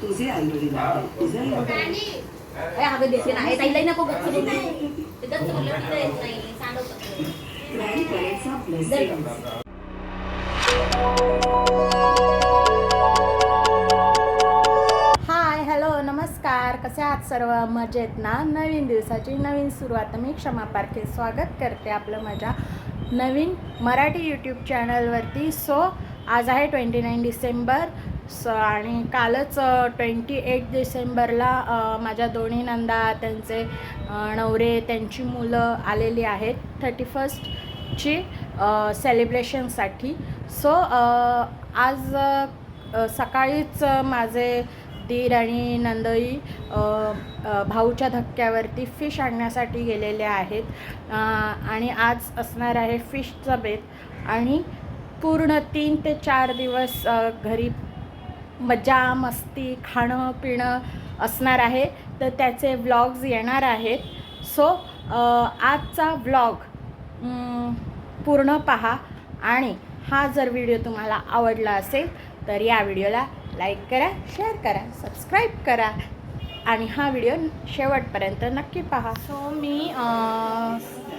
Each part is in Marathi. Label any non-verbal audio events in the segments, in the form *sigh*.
तुझे आई वडील तुझे आई हाय हॅलो नमस्कार. कसे आहात सर्व? मजेत ना? नवीन दिवसाची नवीन सुरुवात. मी क्षमा पारखे स्वागत करते आपलं माझ्या नवीन मराठी यूट्यूब चॅनलवरती सो आज आहे ट्वेंटी नाईन डिसेंबर. स आणि कालच ट्वेंटी एट डिसेंबरला माझ्या दोन्ही नंदा त्यांचे नवरे त्यांची मुलं आलेली आहेत. थर्टी फर्स्टची सेलिब्रेशनसाठी सो आज सकाळीच माझे दीर आणि नंदई भाऊच्या धक्क्यावरती फिश आणण्यासाठी गेलेले आहेत. आणि आज असणार आहे फिशचा बेत. आणि पूर्ण तीन ते चार दिवस घरी मजा मस्ती खाणं पिणं असणार आहे. तर त्याचे व्लॉग्स येणार आहेत. सो आजचा व्लॉग पूर्ण पहा. आणि हा जर व्हिडिओ तुम्हाला आवडला असेल तर या व्हिडिओला लाईक करा शेअर करा सबस्क्राईब करा. आणि हा व्हिडिओ शेवटपर्यंत नक्की पहा. सो मी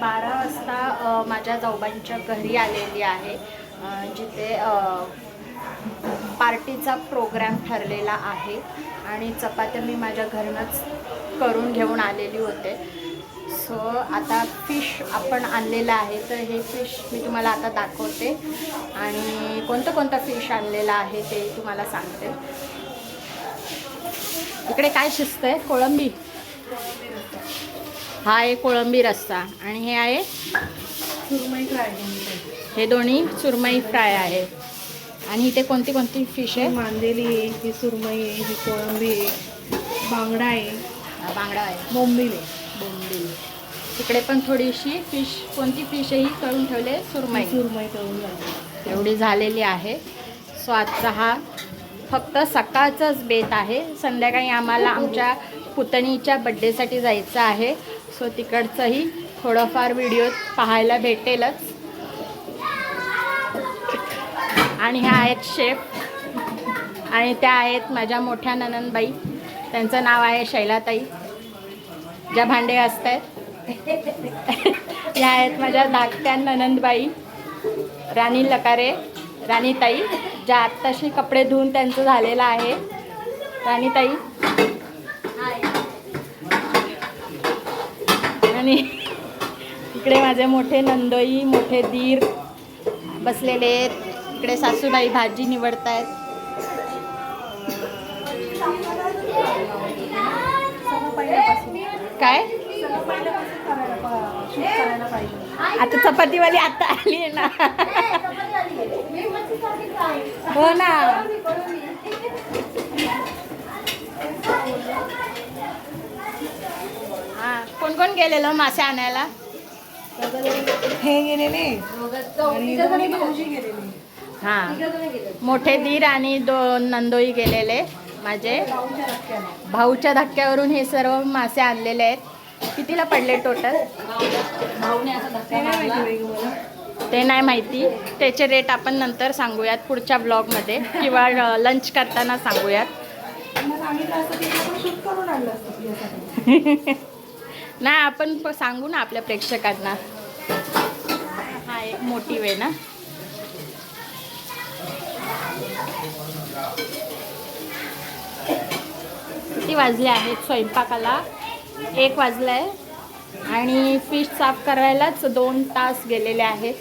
बारा वाजता माझ्या जाऊबांच्या घरी आलेली आहे. जिथे पार्टीचा प्रोग्राम ठरलेला आहे. आणि चपात्या मी माझ्या घरूनच करून घेऊन आलेली होते. सो आता फिश आपण आणलेलं आहे. तर हे फिश मी तुम्हाला आता दाखवते. आणि कोणतं कोणतं फिश आणलेलं आहे ते तुम्हाला सांगते. इकडे काय शिस्त आहे कोळंबी. हा आहे कोळंबी रस्सा. आणि हे आहे? सुरमई फ्राय हे दोन्ही सुरमई फ्राय आहे. आणि इथे कोणती कोणती फिश आहे? मांदेली आहे ही सुरमई आहे ही कोळंबी आहे बांगडा आहे. बांगडा आहे. बोंबील आहे. तिकडे पण थोडीशी फिश कोणती फिश ही करून ठेवले सुरमई. सुरमई घालते एवढी झालेली आहे. सो आजचा हा फक्त सकाळचाच बेत आहे. संध्याकाळी आम्हाला आमच्या पुतणीच्या बड्डेसाठी जायचं आहे. सो तिकडचंही थोडंफार व्हिडिओ पाहायला भेटेलच. आणि ह्या आहेत शेफ आणि त्या आहेत माझ्या मोठ्या ननंदबाई. त्यांचं नाव आहे शैलाताई. ज्या भांडे असत आहेत *laughs* या आहेत माझ्या धाकट्या ननंदबाई राणी लकारे राणीताई ज्या आत्ताशी कपडे धुवून त्यांचं झालेलं आहे. राणीताई आणि इकडे माझे मोठे नंदोई मोठे दीर बसलेले आहेत. इकडे सासूबाई भाजी निवडत आहेत काय? करायला पाहिजे. आता चपातीवाली आता आली आहे ना. हो ना. हा कोण कोण गेलेलं मासे आणायला? हे गेलेले. हां. मोठे दीर आणि दोन नंदोई गेलेले माझे. भाऊच्या धक्क्यावरून हे सर्व मासे आणलेले आहेत. कितीला पडले टोटल ते नाही माहिती. त्याचे रेट आपण नंतर सांगूयात पुढच्या ब्लॉगमध्ये किंवा लंच करताना सांगूयात. *laughs* नाही आपण सांगू ना आपल्या प्रेक्षकांना. हा एक मोटिव आहे ना. किती वाजले आहेत? स्वयंपाकाला एक वाजलं आहे आणि फिश साफ करायलाच दोन तास गेलेले आहेत.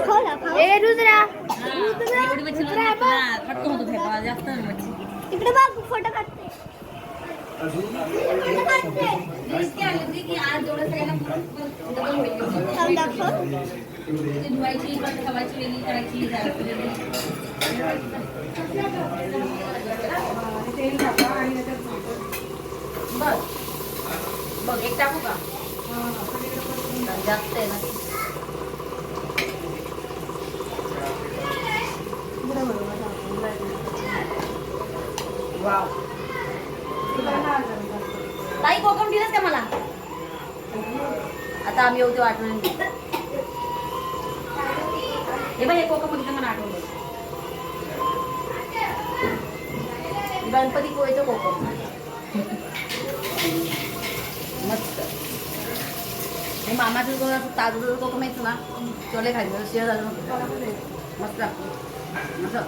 पुरून- पुरून डबल होईल. थांब दाखव ती धुवायची परत ठेवायची वेगळी करायची जायची वेगळी. आणि तेल टाका आणि त्याच्यात भाकर. बघ बघ एक टाकू का हा, सगळीकडे परतून घ्या. जास्त आहे ना बरं, बरं, बरं, टाकून द्यायचं. वाव तुला काय अडचण आहे? काही कोकम दिलंच का मला? आता आम्ही येऊ आठवण हे बघ हे कोकम दिलं मला आठवलं गणपती पोळीचं कोकम. मस्त. हे मामाचं जो असं ताजं कोकम येतो ना चोले खायचं शेअर झालं. मस्त. असं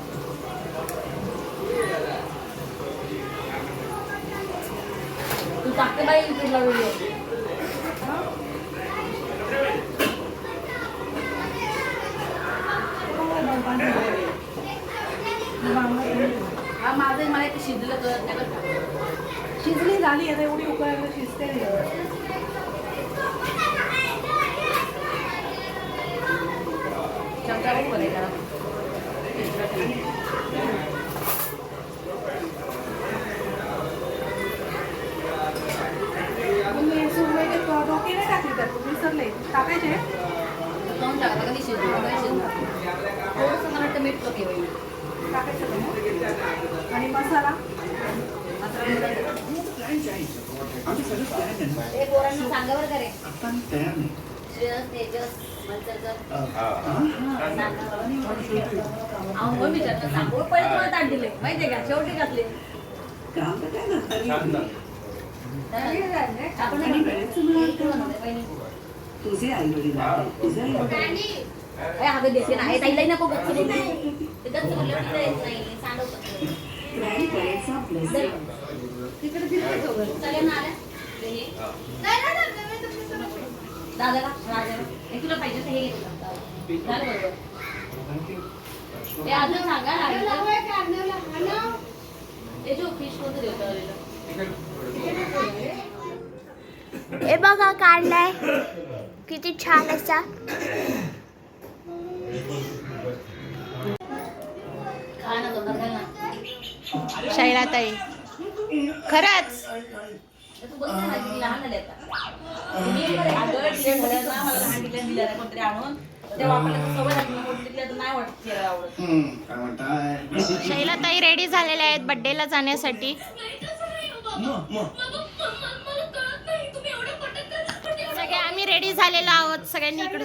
टाकते बाई युट्यूबला व्हिडिओ हा माझं मला ते शिजलं तर. शिजली झाली आता एवढी उकळायला शिजते नाही. चमचा बरं टाकायचे? जाऊन टाका कधी शिजलं थोडंसं मला वाटतं मीठ कमी होईल टाकायचं? आणि मसाला? हे पोरांना सांगा बरं का रे. आपण तयार नाही श्रेयस तेजस हो दिले. माहितीये का? शेवटी घातले. आपण तुझे आई वडील तुझे आई वडील अगं देते ना हे ताईलाही नको गच्च बोलू ते गच्च बोललं की जायचं नाही. सांडव. प्राणी परेडचा प्लस तिकडे ना हे. दादाला राजाला. हे तुला पाहिजे तर हे घे तुला. झालं बरोबर. हे अजून सांगा लागलं हे जो फिश कोणतं हे बघा काढलाय. किती छान असा शैलाताई खरंच? शैलाताई रेडी झालेल्या आहेत बड्डेला जाण्यासाठी. आम्ही रेडी झालेलो आहोत सगळ्यांनी इकडे.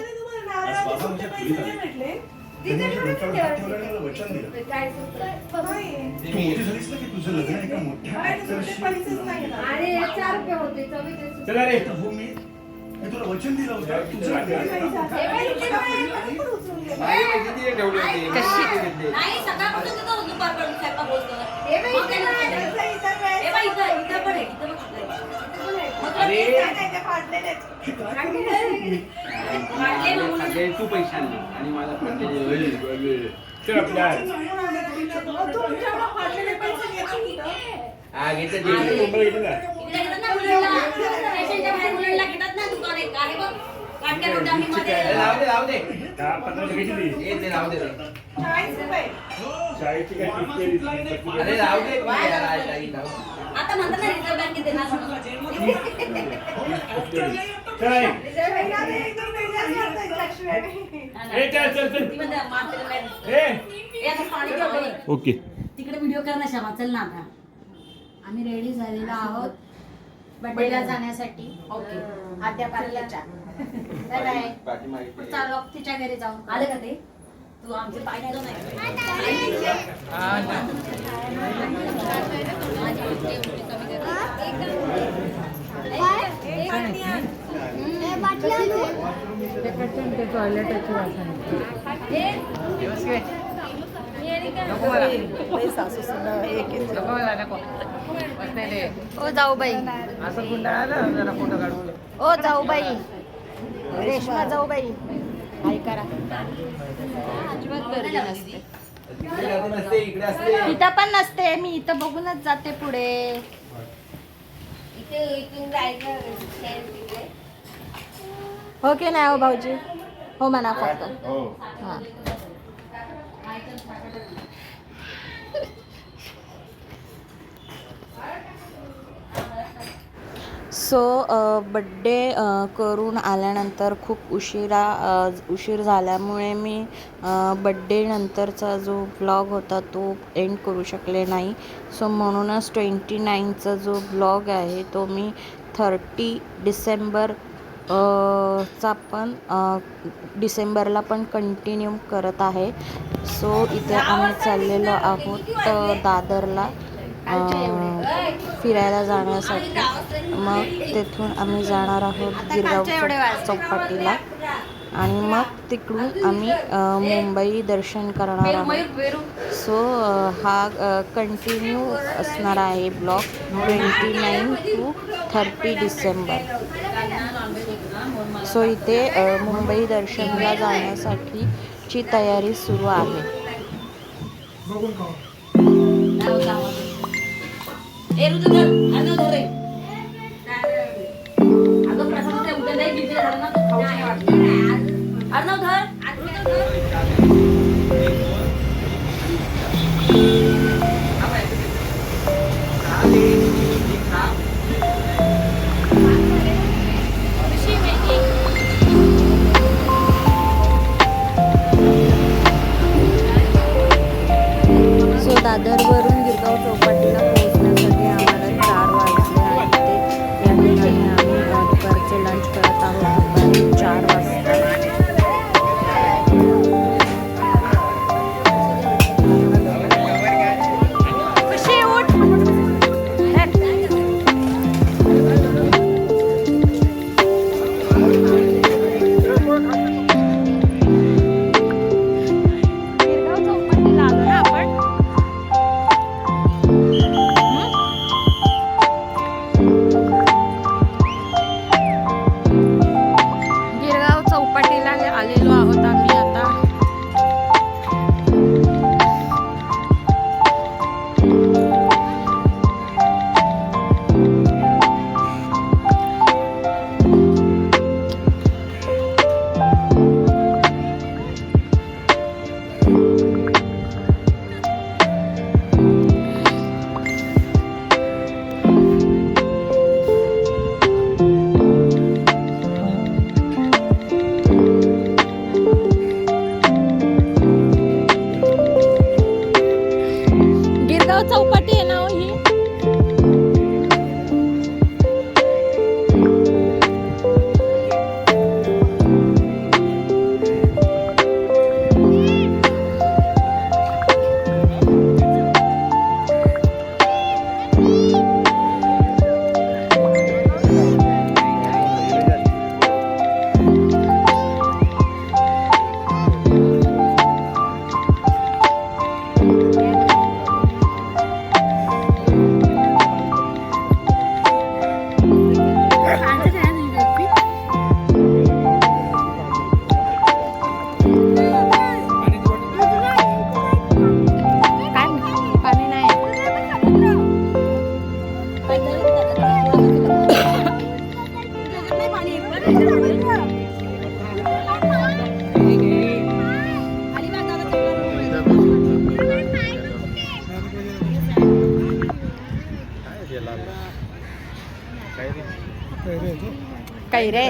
तुम्हाला काय ते पैसे आणले आणि मला. अरे लाव दे आता म्हणतात ना रिझर्व्ह बँकेत देणार म्हणून. ती म्हणते? ए, आता पाणी. ओके. तिकडे व्हिडिओ कर ना शमा चल ना आता. आम्ही रेडी झालेलो आहोत बड्डेला जाण्यासाठी. ओके. आद्या पार्ल्याच्या बाय बाय पुढचा लोक तिच्या घरी जाऊन. आलं का ते? तू आमचे पाय दिलं नाही हे बाटल्या सुद्धा एक एक ओ जाऊ बाई. ओ जाऊ बाई. रेश्मा जाऊ बाई. हाय करा. अजिबात गर्दी नसते. इथं पण नसते मी इथं बघूनच जाते पुढे. हो की नाही हो भाऊजी? हो म्हणा फक्त. हो. हां. सो बड्डे करून आल्यानंतर खूप उशिरा अ, उशीर झाल्यामुळे मी बड्डे नंतरचा जो ब्लॉग होता तो एंड करू शकले नाही. सो म्हणूनच ट्वेंटी नाईनचा जो ब्लॉग आहे तो मी थर्टी डिसेंबर चा पण डिसेंबरला पण कंटिन्यू करत आहे. सो इथे आम्ही चाललेलो आहोत दादरला फिरायला जाण्यासाठी. मग तेथून आम्ही जाणार आहोत गिरगाव चौपाटीला. आणि मग तिकडून आम्ही मुंबई दर्शन करणार आहोत. सो हा कंटिन्यू असणार आहे block twenty nine to thirty December. So इथे मुंबई दर्शनला जाण्यासाठीची तयारी सुरू आहे. अर्णव धर चौपाटी आहे ना हो ही. काही रे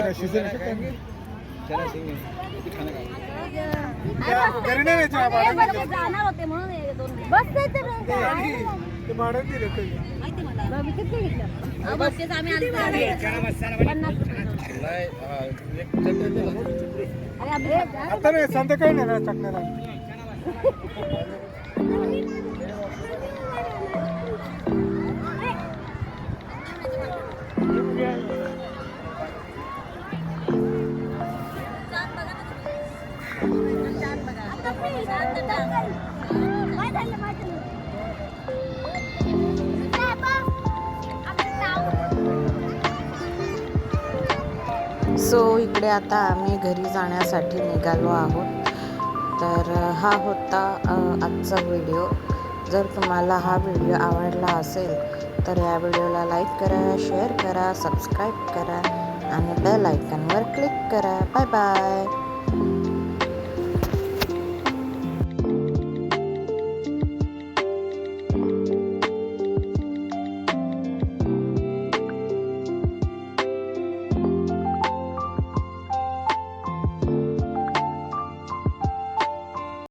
जाणार होते म्हणून हे दोन बस नाही तर बसतेच आम्ही आता नाही संध्याकाळी नाही टाकणार *laughs* सो इकडे आता आम्ही घरी जाण्यासाठी निघालो आहोत. तर हा होता आजचा व्हिडिओ. जर तुम्हाला हा व्हिडिओ आवडला असेल तर या व्हिडिओला लाईक करा शेअर करा सबस्क्राईब करा आणि बेल आयकनवर क्लिक करा. Bye bye.